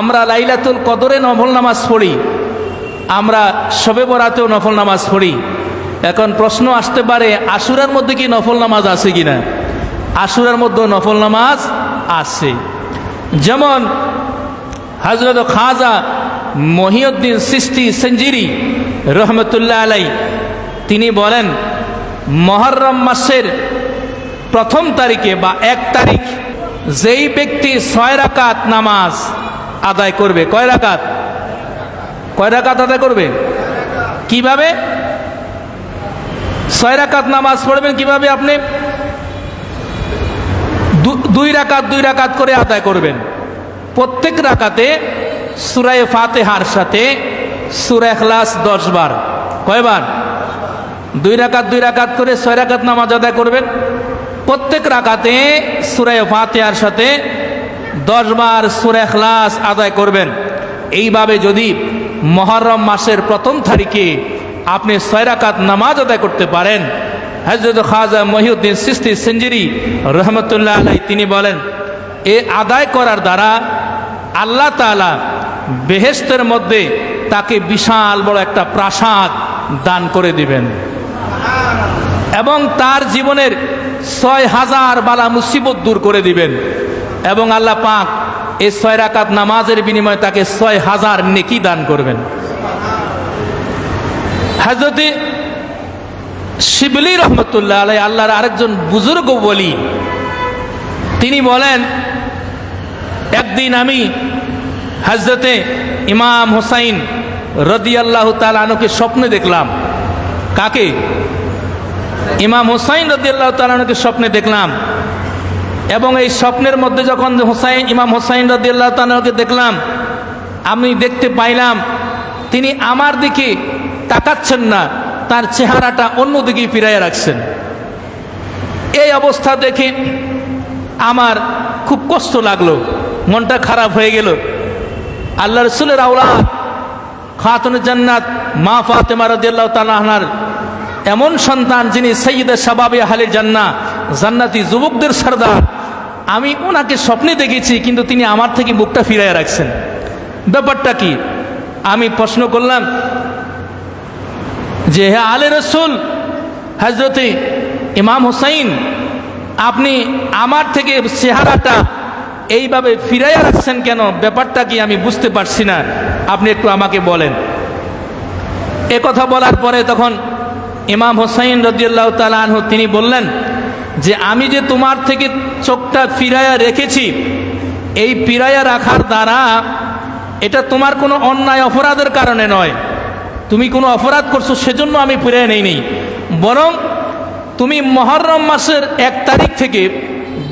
আমরা লাইলাতুল কদরে নফল নামাজ পড়ি। আমরা শবে বরাতেও নফল নামাজ পড়ি। এখন প্রশ্ন আসতে পারে, আশুরার মধ্যে কি নফল নামাজ আছে কিনা? আশুরার মধ্যে নফল নামাজ আছে। যেমন হজরত খাজা মহিউদ্দিন সিস্তি সেঞ্জিরি রহমতুল্লাহ আলাই, তিনি বলেন, মহরম মাসের প্রথম তারিখে বা এক তারিখ যেই ব্যক্তি ছয় রাকাত নামাজ আদায় করবে? কয় রাকাত? কয় রাকাত আদায় করবে? কীভাবে? ছয় রাকাত নামাজ পড়বেন কীভাবে আপনি? দুই রাকাত দুই রাকাত করে আদায় করবেন। প্রত্যেক রাকাতে সুরায় ফাতেহার সাথে সুরা এখলাস দশ বার। কয়বার? দুই রাকাত দুই রাকাত করে ছয় রাকাত নামাজ আদায় করবেন। প্রত্যেক রাকাতে সুরায় ফাতেহার সাথে দশ বার সুরা এখলাস আদায় করবেন। এইভাবে যদি মহরম মাসের প্রথম তারিখে আপনি সয়রাকাত নামাজ আদায় করতে পারেন। হজরত খাজা মহিউদ্দিন সিস্তি সেঞ্জুরি রহমতুল্লাহ আলাই তিনি বলেন, এ আদায় করার দ্বারা আল্লাহ তাআলা বেহেস্তের মধ্যে তাকে বিশাল বড় একটা প্রাসাদ দান করে দিবেন। এবং তার জীবনের ছয় হাজার বালা মুসিবত দূর করে দিবেন। এবং আল্লাহ পাক এই ছয় রাকাত নামাজের বিনিময়ে তাকে ছয় হাজার নেকি দান করবেন। হাজরতে শিবলি রহমতুল্লাহ আলাই আল্লাহর আরেকজন বুজুর্গ বলি তিনি বলেন, একদিন আমি হজরতে ইমাম হোসাইন রদি আল্লাহ তালানুকে স্বপ্নে দেখলাম। কাকে? ইমাম হোসাইন রদি আল্লাহ তালানুকে স্বপ্নে দেখলাম। এবং এই স্বপ্নের মধ্যে যখন হোসাইন, ইমাম হোসাইন রদি আল্লাহ দেখলাম, আমি দেখতে পাইলাম, তিনি আমার দিকে তাকাচ্ছেন না, তার চেহারাটা অন্যদিকে ফিরাইয়া রাখছেন। এই অবস্থা দেখে আমার খুব কষ্ট লাগল, মনটা খারাপ হয়ে গেল। আল্লাহ রসুলের আওলাদ, খাতুন জান্নাত, মা ফাতেমা রাদিয়াল্লাহু তাআলা আনহার এমন সন্তান যিনি সৈয়দে শাবাবে হালে জান্না জান্নাতি যুবকদের সর্দার। আমি ওনাকে স্বপ্নে দেখেছি, কিন্তু তিনি আমার থেকে মুখটা ফিরাইয়া রাখছেন। ব্যাপারটা কি? আমি প্রশ্ন করলাম যে, হে আলে রসুল হজরতে ইমাম হুসাইন, আপনি আমার থেকে চেহারাটা এইভাবে ফিরাইয়া রাখছেন কেন? ব্যাপারটা কি আমি বুঝতে পারছি না। আপনি একটু আমাকে বলেন। এ কথা বলার পরে তখন ইমাম হোসাইন রদিয়াল্লাহ তালা তিনি বললেন যে আমি যে তোমার থেকে চোখটা ফিরাইয়া রেখেছি, এই ফিরাইয়া রাখার দ্বারা এটা তোমার কোনো অন্যায় অপরাধের কারণে নয়। তুমি কোনো অপরাধ করছ, সেজন্য আমি ফিরিয়ে নেই নেই। বরং তুমি মহরম মাসের এক তারিখ থেকে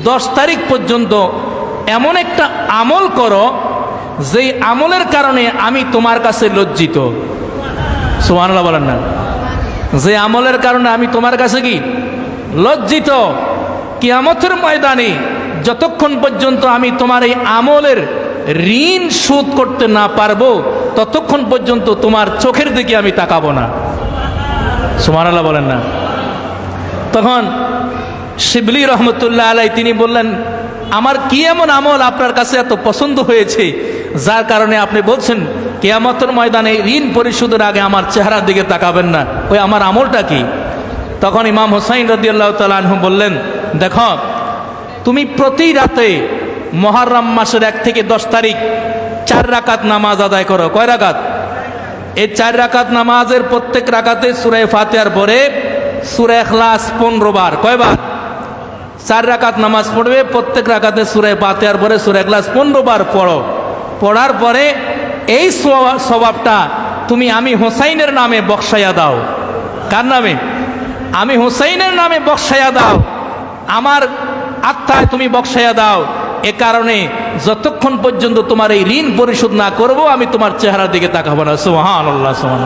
দশ তারিখ পর্যন্ত এমন একটা আমল করো, যেই আমলের কারণে আমি তোমার কাছে লজ্জিত। সোহানুল্লাহ বলেন না। যে আমলের কারণে আমি তোমার কাছে কি? লজ্জিত কিয়ামতের ময়দানে যতক্ষণ পর্যন্ত আমি তোমার এই আমলের ঋণ শোধ করতে না পারব, ততক্ষণ পর্যন্ত তোমার চোখের দিকে আমি তাকাবো না। সুমানাল্লাহ বলেন না। তখন শিবলি রহমতুল্লাহ আলাই তিনি বললেন, আমার কি এমন আমল আপনার কাছে এত পছন্দ হয়েছে, যার কারণে আপনি বলছেন, কেয়ামতের ময়দানে ঋণ পরিশোধের আগে আমার চেহারার দিকে তাকাবেন না? ওই আমার আমলটা কি? তখন ইমাম হোসাইন রদিয়াল্লাহ তালু বললেন, দেখো, তুমি প্রতি রাতে মহারম মাসের এক থেকে দশ তারিখ চার রাকাত নামাজ আদায় করো। কয় রাকাত? এই চার রাকাত নামাজের প্রত্যেক রাকাতে সুরায় ফাতেহার পরে সুরে এখলাস পনেরো বার। কয়বার? চার রাকাত নামাজ পড়বে, প্রত্যেক রাকাতে সুরায় ফাতেহার পরে সুরে এখলাস পনেরো বার পড়ো। পড়ার পরে এই স্বভাবটা তুমি আমি হোসাইনের নামে বক্সাইয়া দাও। কার নামে? আমি হুসাইনের নামে বক্সাইয়া দাও। আমার আত্মায় তুমি বক্সাইয়া দাও। এ কারণে যতক্ষণ পর্যন্ত তোমার এই ঋণ পরিশোধ না করব, আমি তোমার চেহারার দিকে তাকাবো না। সোহান আল্লাহ সোহান